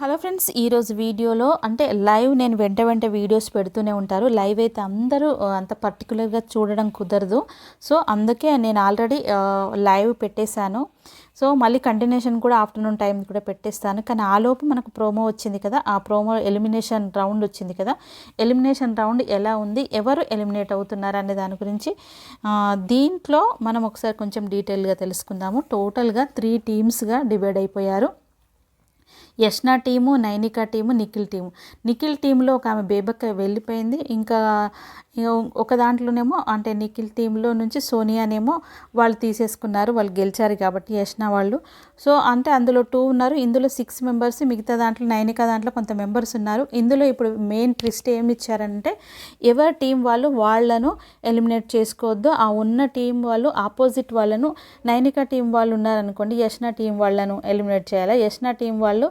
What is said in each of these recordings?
Hello friends ఈరోజు వీడియోలో అంటే లైవ్ నేను వెంట వెంట వీడియోస్ పెడుతూనే ఉంటారు. లైవ్ అయితే అందరూ అంత పర్టికులర్గా చూడడం కుదరదు. సో అందుకే నేను ఆల్రెడీ లైవ్ పెట్టేశాను. సో మళ్ళీ కంటిన్యూషన్ కూడా ఆఫ్టర్నూన్ టైం కూడా పెట్టేస్తాను. కానీ ఆ లోపు మనకు ప్రోమో వచ్చింది కదా ఆ ప్రోమో ఎలిమినేషన్ రౌండ్ వచ్చింది కదా ఎలిమినేషన్ రౌండ్ ఎలా ఉంది ఎవరు ఎలిమినేట్ అవుతున్నారు అనే దాని గురించి దీంట్లో మనం ఒకసారి కొంచెం డీటెయిల్గా తెలుసుకుందాము. టోటల్గా త్రీ టీమ్స్గా డివైడ్ అయిపోయారు. Yashna team Nainika team Nikhil team. Nikhil టీంలో ఒక ఆమె బేబక్క వెళ్ళిపోయింది. ఇంకా ఇంకా ఒక దాంట్లోనేమో అంటే నిఖిల్ టీంలో నుంచి సోనియానేమో వాళ్ళు తీసేసుకున్నారు. వాళ్ళు గెలిచారు కాబట్టి యష్నా వాళ్ళు. సో అంటే అందులో టూ ఉన్నారు. ఇందులో సిక్స్ మెంబర్స్ మిగతా దాంట్లో నైనిక దాంట్లో కొంత మెంబర్స్ ఉన్నారు. ఇందులో ఇప్పుడు మెయిన్ ట్విస్ట్ ఏమి ఇచ్చారంటే ఎవరి టీం వాళ్ళు వాళ్ళను ఎలిమినేట్ చేసుకోవద్దు. ఆ ఉన్న టీం వాళ్ళు ఆపోజిట్ వాళ్ళను నైనిక టీం వాళ్ళు ఉన్నారనుకోండి యష్నా టీం వాళ్ళను ఎలిమినేట్ చేయాలి? యష్నా టీం వాళ్ళు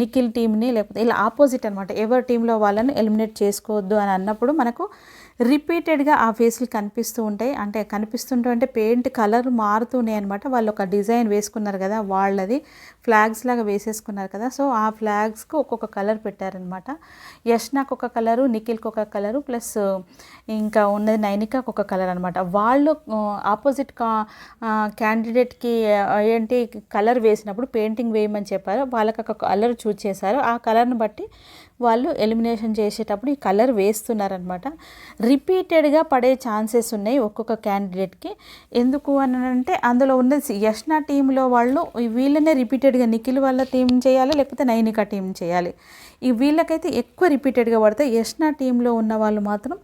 నిఖిల్ టీంని లేకపోతే ఇలా ఆపోజిట్ అనమాట ఎవరి టీంలో వాళ్ళని ఎలిమినేట్ చేసుకోవద్దు అని అన్నప్పుడు మనకు రిపీటెడ్గా ఆ ఫేస్లు కనిపిస్తూ ఉంటాయి. అంటే కనిపిస్తుంటే అంటే పెయింట్ కలర్ మారుతున్నాయి అనమాట వాళ్ళు ఒక డిజైన్ వేసుకున్నారు కదా వాళ్ళది ఫ్లాగ్స్ లాగా వేసేసుకున్నారు కదా. సో ఆ ఫ్లాగ్స్కు ఒక్కొక్క కలర్ పెట్టారనమాట యష్నాకు ఒక కలరు నిఖిల్కి ఒక కలరు ప్లస్ ఇంకా ఉన్నది నైనికాకు ఒక కలర్ అనమాట వాళ్ళు ఆపోజిట్ కా క్యాండిడేట్కి ఏంటి కలర్ వేసినప్పుడు పెయింటింగ్ వేయమని చెప్పారు. వాళ్ళకి ఒక కలర్ చూజ్ చేశారు. ఆ కలర్ని బట్టి వాళ్ళు ఎలిమినేషన్ చేసేటప్పుడు ఈ కలర్ వేస్తున్నారనమాట రిపీటెడ్గా పడే ఛాన్సెస్ ఉన్నాయి ఒక్కొక్క క్యాండిడేట్కి. ఎందుకు అని అంటే అందులో ఉన్న యష్నా టీంలో వాళ్ళు వీళ్ళనే రిపీటెడ్గా నిఖిల్ వాళ్ళ టీం చేయాలి లేకపోతే నైనిక టీం చేయాలి. ఈ వీళ్ళకైతే ఎక్కువ రిపీటెడ్గా పడతాయి. యష్నా టీంలో ఉన్న వాళ్ళు మాత్రం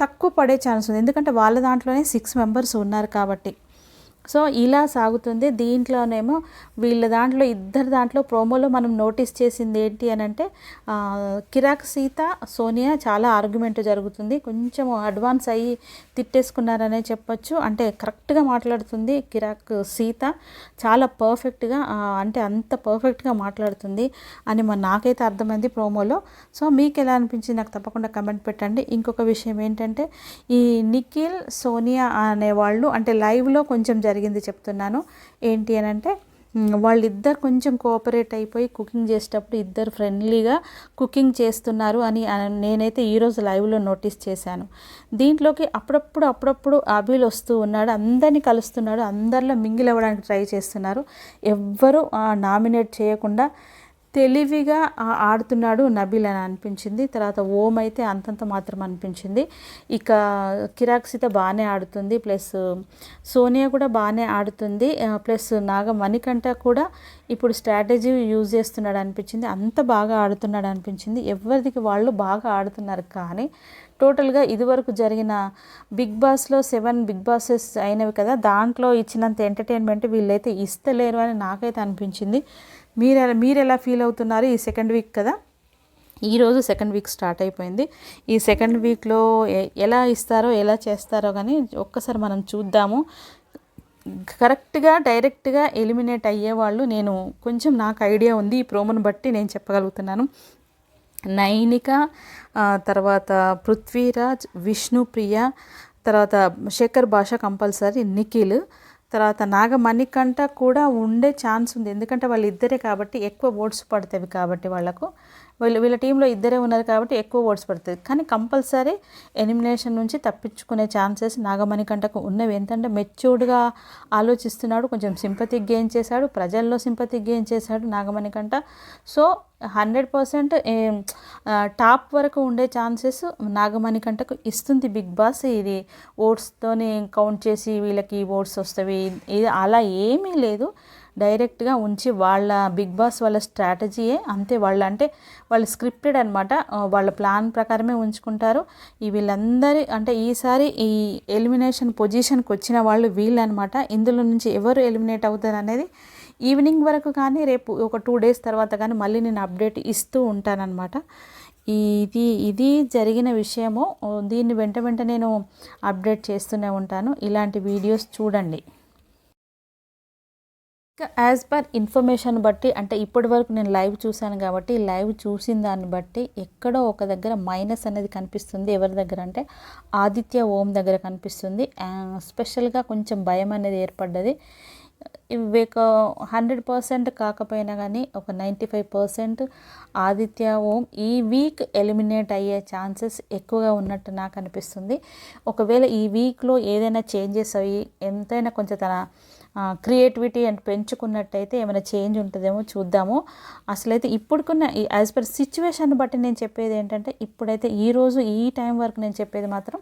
తక్కువ పడే ఛాన్స్ ఉంది. ఎందుకంటే వాళ్ళ దాంట్లోనే సిక్స్ మెంబర్స్ ఉన్నారు కాబట్టి. సో ఇలా సాగుతుంది. దీంట్లోనేమో వీళ్ళ దాంట్లో ఇద్దరు దాంట్లో ప్రోమోలో మనం నోటీస్ చేసింది ఏంటి అని అంటే కిరాక్ సీత సోనియా చాలా ఆర్గ్యుమెంట్ జరుగుతుంది. కొంచెం అడ్వాన్స్ అయ్యి తిట్టేసుకున్నారనే చెప్పొచ్చు. అంటే కరెక్ట్గా మాట్లాడుతుంది కిరాక్ సీత. చాలా పర్ఫెక్ట్గా అంటే అంత పర్ఫెక్ట్గా మాట్లాడుతుంది అని మన నాకైతే అర్థమైంది ప్రోమోలో. సో మీకు ఎలా అనిపించింది? నాకు తప్పకుండా కమెంట్ పెట్టండి. ఇంకొక విషయం ఏంటంటే ఈ నిఖిల్ సోనియా అనేవాళ్ళు అంటే లైవ్లో కొంచెం జరిగింది చెప్తున్నాను. ఏంటి అని అంటే వాళ్ళిద్దరు కొంచెం కోఆపరేట్ అయిపోయి కుకింగ్ చేసేటప్పుడు ఇద్దరు ఫ్రెండ్లీగా కుకింగ్ చేస్తున్నారు అని నేనైతే ఈరోజు లైవ్లో నోటీస్ చేశాను. దీంట్లోకి అప్పుడప్పుడు అప్పుడప్పుడు అభిల్ వస్తూ ఉన్నాడు. అందరినీ కలుస్తున్నాడు. అందరిలో మింగిల్ అవ్వడానికి ట్రై చేస్తున్నారు. ఎవ్వరూ నామినేట్ చేయకుండా తెలివిగా ఆడుతున్నాడు నబీల్ అని అనిపించింది. తర్వాత ఓం అయితే అంతంత మాత్రం అనిపించింది. ఇక కిరాక్సిత బాగానే ఆడుతుంది. ప్లస్ సోనియా కూడా బాగానే ఆడుతుంది. ప్లస్ నాగ మణికంఠ కూడా ఇప్పుడు స్ట్రాటజీ యూజ్ చేస్తున్నాడు అనిపించింది. అంత బాగా ఆడుతున్నాడు అనిపించింది. ఎవరిదికి వాళ్ళు బాగా ఆడుతున్నారు కానీ టోటల్గా ఇదివరకు జరిగిన బిగ్ బాస్లో సెవెన్ బిగ్ బాసెస్ అయినవి కదా దాంట్లో ఇచ్చినంత ఎంటర్టైన్మెంట్ వీళ్ళైతే ఇస్తలేరు అని నాకైతే అనిపించింది. మీరు ఎలా మీరు ఎలా ఫీల్ అవుతున్నారు ఈ సెకండ్ వీక్ కదా? ఈరోజు సెకండ్ వీక్ స్టార్ట్ అయిపోయింది. ఈ సెకండ్ వీక్లో ఎలా ఇస్తారో ఎలా చేస్తారో కానీ ఒక్కసారి మనం చూద్దాము. కరెక్ట్గా డైరెక్ట్గా ఎలిమినేట్ అయ్యేవాళ్ళు నేను కొంచెం నాకు ఐడియా ఉంది. ఈ ప్రోమోను బట్టి నేను చెప్పగలుగుతున్నాను. నైనిక తర్వాత పృథ్వీరాజ్ విష్ణుప్రియ తర్వాత శేఖర్ భాష కంపల్సరీ నిఖిల్ తర్వాత నాగమణికంఠ కూడా ఉండే ఛాన్స్ ఉంది. ఎందుకంటే వాళ్ళు ఇద్దరే కాబట్టి ఎక్కువ ఓట్స్ పడతాయి కాబట్టి వాళ్ళకు వీళ్ళు వీళ్ళ టీంలో ఇద్దరే ఉన్నారు కాబట్టి ఎక్కువ ఓట్స్ పడుతుంది. కానీ కంపల్సరీ ఎలిమినేషన్ నుంచి తప్పించుకునే ఛాన్సెస్ నాగమణికంఠకు ఉన్నవి. ఏంటంటే మెచ్యూర్డ్గా ఆలోచిస్తున్నాడు కొంచెం సింపతి గెయిన్ చేశాడు ప్రజల్లో సింపతి గెయిన్ చేశాడు నాగమణి కంట. సో హండ్రెడ్ పర్సెంట్ టాప్ వరకు ఉండే ఛాన్సెస్ నాగమణి కంటకు ఇస్తుంది బిగ్ బాస్. ఇది ఓట్స్తోనే కౌంట్ చేసి వీళ్ళకి ఓట్స్ వస్తవి. ఇది అలా ఏమీ లేదు. డైరెక్ట్గా ఉంచి వాళ్ళ బిగ్ బాస్ వాళ్ళ స్ట్రాటజీయే అంతే వాళ్ళ అంటే వాళ్ళు స్క్రిప్టెడ్ అనమాట వాళ్ళ ప్లాన్ ప్రకారమే ఉంచుకుంటారు. ఈ వీళ్ళందరి అంటే ఈసారి ఈ ఎలిమినేషన్ పొజిషన్కి వచ్చిన వాళ్ళు వీళ్ళు అనమాట ఇందులో నుంచి ఎవరు ఎలిమినేట్ అవుతారు అనేది ఈవినింగ్ వరకు కానీ రేపు ఒక టూ డేస్ తర్వాత కానీ మళ్ళీ నేను అప్డేట్ ఇస్తూ ఉంటానన్నమాట. ఇది ఇది జరిగిన విషయము. దీన్ని వెంట వెంట నేను అప్డేట్ చేస్తూనే ఉంటాను. ఇలాంటి వీడియోస్ చూడండి. యాజ్ పర్ ఇన్ఫర్మేషన్ బట్టి అంటే ఇప్పటి వరకు నేను లైవ్ చూశాను కాబట్టి లైవ్ చూసిన దాన్ని బట్టి ఎక్కడో ఒక దగ్గర మైనస్ అనేది కనిపిస్తుంది. ఎవరి దగ్గర అంటే ఆదిత్య ఓం దగ్గర కనిపిస్తుంది. స్పెషల్గా కొంచెం భయం అనేది ఏర్పడ్డది. ఒక హండ్రెడ్ పర్సెంట్ కాకపోయినా కానీ ఒక ninety five percent Aditya Om ఈ వీక్ ఎలిమినేట్ అయ్యే ఛాన్సెస్ ఎక్కువగా ఉన్నట్టు నాకు అనిపిస్తుంది. ఒకవేళ ఈ వీక్లో ఏదైనా చేంజెస్ అయ్యి ఎంతైనా కొంచెం తన క్రియేటివిటీ అండ్ పెంచుకున్నట్టయితే ఏమైనా చేంజ్ ఉంటుందేమో చూద్దాము. అసలైతే ఇప్పుడుకున్న యాజ్ పర్ సిచ్యువేషన్ బట్టి నేను చెప్పేది ఏంటంటే ఇప్పుడైతే ఈరోజు ఈ టైం వరకు నేను చెప్పేది మాత్రం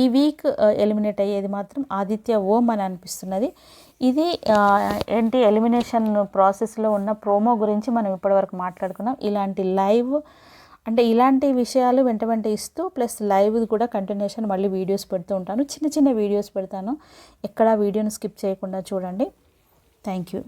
ఈ వీక్ ఎలిమినేట్ అయ్యేది మాత్రం ఆదిత్య ఓం అని అనిపిస్తున్నది. ఇది ఏంటి ఎలిమినేషన్ ప్రాసెస్లో ఉన్న ప్రోమో గురించి మనం ఇప్పటివరకు మాట్లాడుకున్నాం. ఇలాంటి లైవ్ అంటే ఇలాంటి విషయాలు వెంట వెంట ఇస్తూ ప్లస్ లైవ్ కూడా కంటిన్యూషన్ మళ్ళీ వీడియోస్ పెడుతూ ఉంటాను. చిన్న చిన్న వీడియోస్ పెడతాను. ఎక్కడ వీడియోని స్కిప్ చేయకుండా చూడండి. Thank you.